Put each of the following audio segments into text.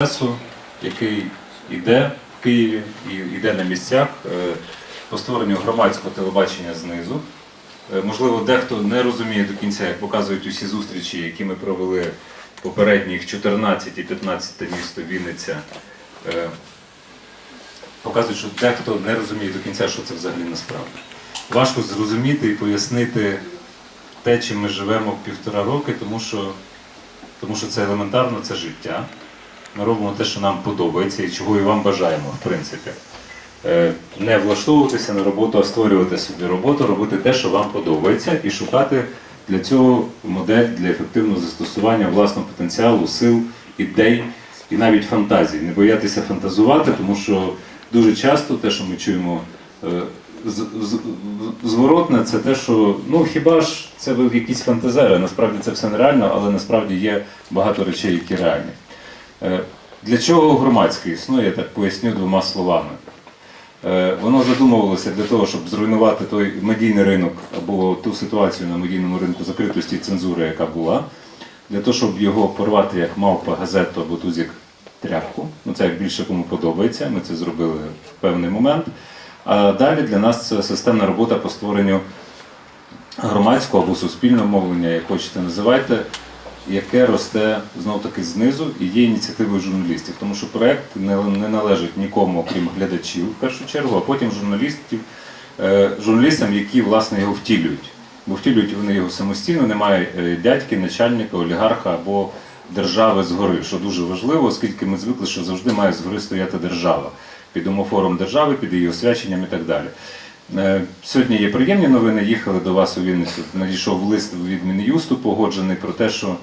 процесу, який йде в Києві і йде на місцях е, по створенню громадського телебачення знизу. Е, Можливо, дехто не розуміє до кінця, як показують усі зустрічі, які ми провели попередніх 14 і 15 місто Вінниця. Е, Показують, що дехто не розуміє до кінця, що це взагалі насправді. Важко зрозуміти і пояснити те, чим ми живемо півтора роки, тому що, тому що це елементарно, це життя. Ми робимо те, що нам подобається і чого і вам бажаємо, в принципі. Е, Не влаштовуватися на роботу, а створювати собі роботу, робити те, що вам подобається, і шукати для цього модель для ефективного застосування власного потенціалу, сил, ідей і навіть фантазій. Не боятися фантазувати, тому що дуже часто те, що ми чуємо е, зворотне, це те, що ну хіба ж це ви якісь фантазери, насправді це все нереально, але насправді є багато речей, які реальні. Для чого громадське існує, я так поясню двома словами. Е, Воно задумувалося для того, щоб зруйнувати той медійний ринок або ту ситуацію на медійному ринку закритості і цензури, яка була, для того, щоб його порвати як мавпа газету або тузік тряпку. Ну це як більше кому подобається. Ми це зробили в певний момент. А далі для нас це системна робота по створенню громадського або суспільного мовлення, як хочете називайте, яке росте знов таки знизу і є ініціативою журналістів. Тому що проект не, належить нікому, окрім глядачів в першу чергу, а потім журналістів, е, журналістам, які власне його втілюють. Бо втілюють вони його самостійно, немає е, дядьки, начальника, олігарха або держави згори, що дуже важливо, оскільки ми звикли, що завжди має згори стояти держава під умофором держави, під її освяченням і так далі. Е, Сьогодні є приємні новини. Їхали до вас у Вінницю. Надійшов лист від Мін'юсту погоджений про те, що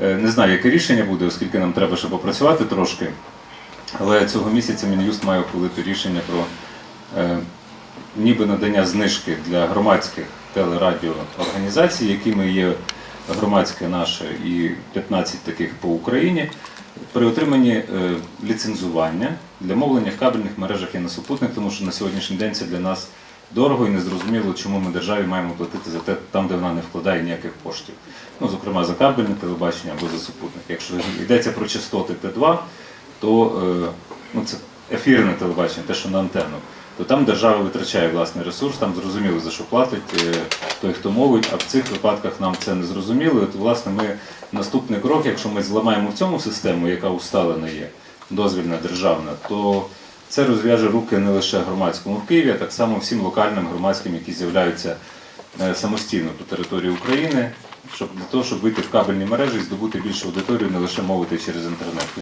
е, не знаю, яке рішення буде, оскільки нам треба ще попрацювати трошки. Але цього місяця Мін'юст має ухвалити рішення про е, ніби надання знижки для громадських телерадіоорганізацій, якими є громадське наше і 15 таких по Україні, при отриманні е, ліцензування для мовлення в кабельних мережах і на супутних, тому що на сьогоднішній день це для нас дорого і незрозуміло, чому ми державі маємо платити за те, там, де вона не вкладає ніяких коштів. Ну, зокрема, за кабельне телебачення або за супутник. Якщо йдеться про частоти Т2, то е, ну, це ефірне телебачення, те, що на антенну, то там держава витрачає власний ресурс, там зрозуміло за що платить е, той, хто мовить, а в цих випадках нам це не зрозуміло. І От, власне, ми наступний крок, якщо ми зламаємо в цьому систему, яка усталена є, дозвільна державна, то це розв'яже руки не лише громадському в Києві, а так само всім локальним громадським, які з'являються е, самостійно по території України, щоб для того, щоб вийти в кабельні мережі і здобути більшу аудиторію, не лише мовити через інтернет.